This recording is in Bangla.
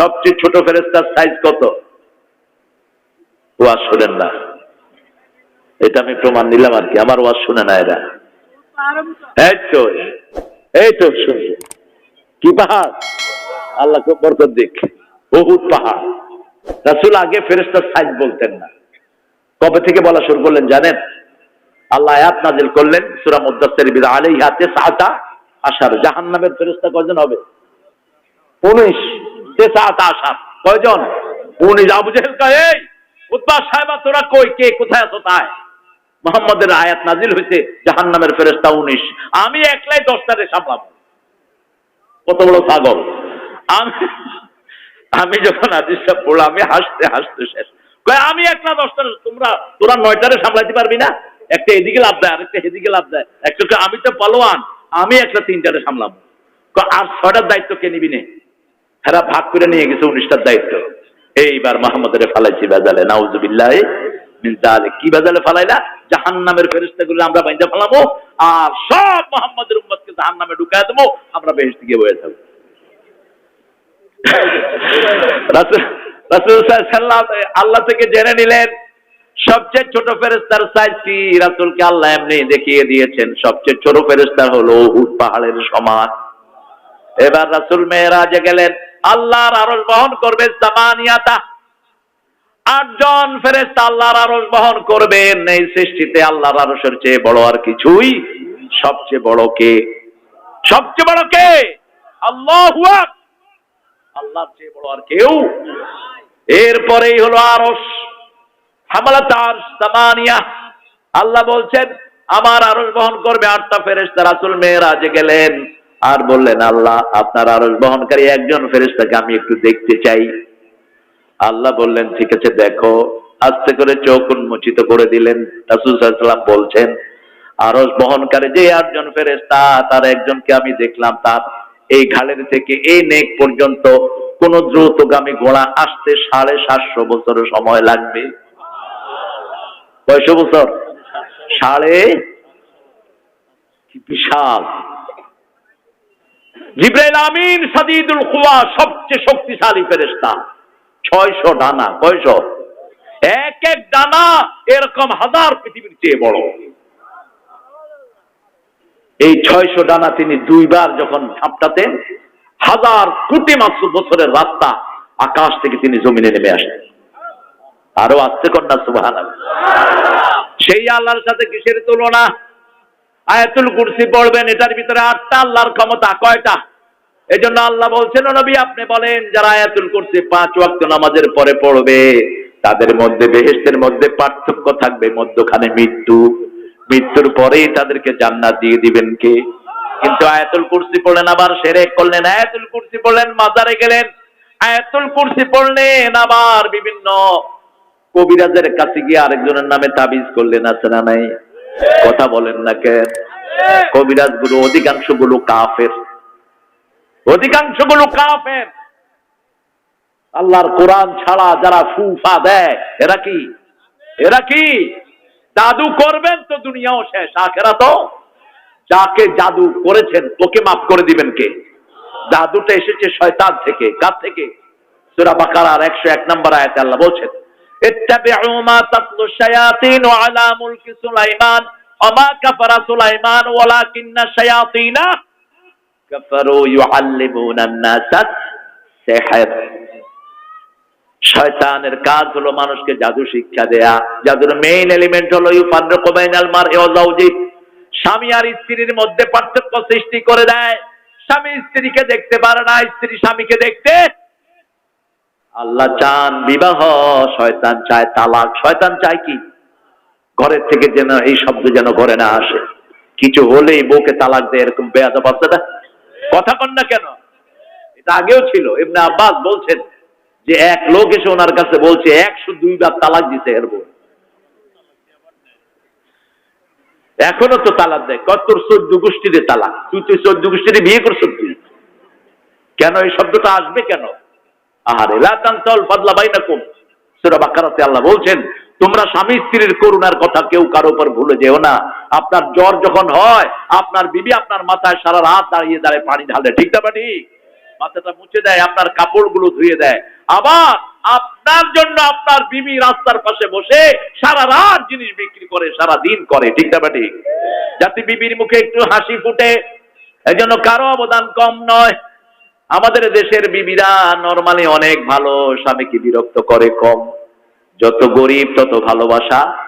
সবচেয়ে ছোট ফেরেস্তার সাইজ কত? ওয়াজ শোনেন না। এটা আমি প্রমাণ নিলাম আর কি, আমার ওয়াজ শুনে না এরা। এই তো, এই শুনছে কি পাহাড়? আল্লাহ বরকত দিক। বহুত পাহাড়। রাসুল আগে ফেরেস্তার সাইজ বলতেন না। কবে থেকে বলা শুরু করলেন জানেন? আল্লাহ আয়াত নাজিল করলেন, সুরা মুদাসের বিদা আলাই হাতে সাতা আসার জাহান নামের ফেরেস্তা কয়জন হবে? উনিশ। কয়জন? উনিশ আবু এই। তোরা কই? কে? কোথায় আছো তাই? মোহাম্মদের আয়াত নাজিল হয়েছে জাহান নামের ফেরেস্তা উনিশ। আমি একলাই দশটারে সামলাবো। কত বড় পাগল। আমি যখন পড়লাম, আমি হাসতে হাসতে শেষ। আমি একলা তোমরা, তোরা নয়টারে সামলাইতে পারবি না? একটা এদিকে লাভ দেয়, আরেকটা এদিকে লাভ দেয়। একটা আমি তো পালোয়ান, আমি একটা তিনটারে সামলাবো। আর ছয়টার দায়িত্ব কে নিবি নে? এরা ভাগ করে নিয়ে গেছে উনিশটার দায়িত্ব। এইবার মোহাম্মদের ফালাইছি বেজালে। নাউজুবিল্লাহ কি বেজালে ফালাইলা? জাহান নামের ফেরিস্তা গুলো আমরা বাইন্দা ফেলাবো আর সব মোহাম্মদের উম্মতকে জাহান নামে ঢুকায় দেবো, আমরা বেহেস্ত গিয়ে বয়ে রাসূল আল্লাহ থেকে জেনে নিলেন, সবচেয়ে ছোট ফেরেস্তার সাইজ কি? রাসূলকে আল্লাহ এমনি দেখিয়ে দিয়েছেন, সবচেয়ে ছোট ফেরেস্তা হলো উহুদ পাহাড়ের সমান। এবার রাসূল মেয়েরাজে গেলেন। আল্লাহর আরশ বহন করবে সামানিয়াতা আটজন ফেরেস্তা আল্লাহর আরশ বহন করবেন। এই সৃষ্টিতে আল্লাহর আরশের চেয়ে বড় আর কিছুই সবচেয়ে বড় কে? সবচেয়ে বড় কে? আল্লাহ আল্লাহর চেয়ে বড় আর কেউ এরপরেই হলো আরস হামালাত আরশ সামানিয়া আল্লাহ বলছেন, আমার আরস বহন করবে আটটা ফেরেশতা, রাসূল, মেয়েরাজে গেলেন। আর বললেন, আল্লাহ, আপনার আরশ বহনকারী একজন ফেরেশতাকে আমি একটু দেখতে চাই। আল্লাহ বললেন, ঠিক আছে, দেখো। আস্তে করে চোখ উন্মোচিত করে দিলেন। রাসূল সাল্লাল্লাহু আলাইহি ওয়াসাল্লাম বলছেন আরশ বহনকারী যে আটজন ফেরেশতা, তার একজনকে আমি দেখলাম, তার এই ঘাড়ের থেকে এই নেক পর্যন্ত কোন দ্রুতগামী ঘোড়া আসতে সাড়ে সাতশো বছর সময় লাগবে। কয়শো বছর? সাড়ে? বিশাল! জিব্রাইল আমিন সাদিদুল কুয়া সবচেয়ে শক্তিশালী ফেরেশতা। ছয়শো ডানা, কয়শো? এক এক ডানা এরকম হাজার পৃথিবীর চেয়ে বড়। এই ছয়শো ডানা তিনি দুইবার যখন ঝাপটাতেন হাজার কোটি মাত্র বছরের রাস্তা আকাশ থেকে তিনি জমিনে নেমে আসেন আরও আসতে কন্যা সুবাহান সেই আল্লাহর সাথে কিসের তুলনা? আয়াতুল কুরসি পড়বেন, এটার ভিতরে আটটা আল্লাহর ক্ষমতা, কয়টা? এই জন্য আল্লাহ বলছেন নবী, আপনি বলেন, যারা আয়াতুল কুরসি পাঁচ ওয়াক্ত নামাজের পরে পড়বে, তাদের মধ্যে, বেহেশতের মধ্যে পার্থক্য থাকবে, মধ্যখানে মৃত্যু। মৃত্যুর পরেই তাদেরকে জান্নাত দিয়ে দিবেন কে? কিন্তু আয়াতুল কুরসি পড়লেন আবার সেরেক করলেন, আয়াতুল কুরসি পড়লেন, মাজারে গেলেন। আয়াতুল কুরসি পড়লেন আবার বিভিন্ন কবিরাজের কাছে গিয়ে আরেকজনের নামে তাবিজ করলেন, আছে না নাই? কথা বলেন না কেন? কবিরাজগুলো অধিকাংশগুলো কাফের। অধিকাংশগুলো কাফের। আল্লাহর কোরআন ছাড়া যারা ফুফা দেয় এরা কি? এরা কি? জাদু করবেন তো দুনিয়াও শেষ আখেরা তো? যাকে জাদু করেছেন ওকে মাফ করে দিবেন কে? জাদুটা এসেছে শয়তান থেকে। কার থেকে? সূরা বাকারার 101 নম্বর আয়াতে আল্লাহ বলছেন اتبعوا ما تتلو الشياطين على ملك سليمان وما كفر سليمان ولكن الشياطين كفروا يعلمون الناس السحر শয়তানের কাজ হলো মানুষকে জাদু শিক্ষা দেয়া জাদুর মেইন এলিমেন্ট হলো ইউফাররিকু বাইনাল মারই ওয়া যাওজি স্বামী আর স্ত্রীর মধ্যে পার্থক্য সৃষ্টি করে দেয় স্বামী স্ত্রীকে দেখতে পারে না স্ত্রী স্বামীকে দেখতে আল্লাহ চান বিবাহ, শয়তান চায় তালাক। শয়তান চায় কি? ঘরের থেকে যেন এই শব্দ যেন ঘরে না আসে। কিছু হলেই বউকে তালাক দেয়, এরকম বেয়াদা বাচ্চাটা কথা কন না কেন? এটা আগেও ছিল। এমনি আব্বাস বলছেন যে এক লোক এসে ওনার কাছে বলছে, একশো দুইবার তালাক দিতে এর বউ। এখনও তো তালাক দেয়। কত চোদ্দ গোষ্ঠীতে তালাক? তুই তুই চোদ্দ গোষ্ঠীতে বিয়ে করছ তুই। কেন এই শব্দটা আসবে কেন? আহারে বাকারাতে আল্লাহ বলছেন, তোমরা স্বামী স্ত্রীর করুণার কথা কেউ কারও উপর ভুলে যেও না। আপনার জ্বর যখন হয়, আপনার বিবি আপনার মাথায় সারা রাত দাঁড়িয়ে দাঁড়িয়ে পানি ঢালে ঠিক না মাথাটা মুছে দেয়, আপনার কাপড়গুলো ধুয়ে দেয়। আবার আপনার জন্য আপনার বিবি রাস্তার পাশে বসে সারা রাত জিনিস বিক্রি করে, সারা দিন করে, ঠিক না যাতে বিবির মুখে একটু হাসি ফুটে। এজন্য কারও অবদান কম নয়। আমাদের দেশের বিবিরা নর্মালি অনেক ভালো স্বামীকে বিরক্ত করে কম। যত গরিব তত ভালোবাসা।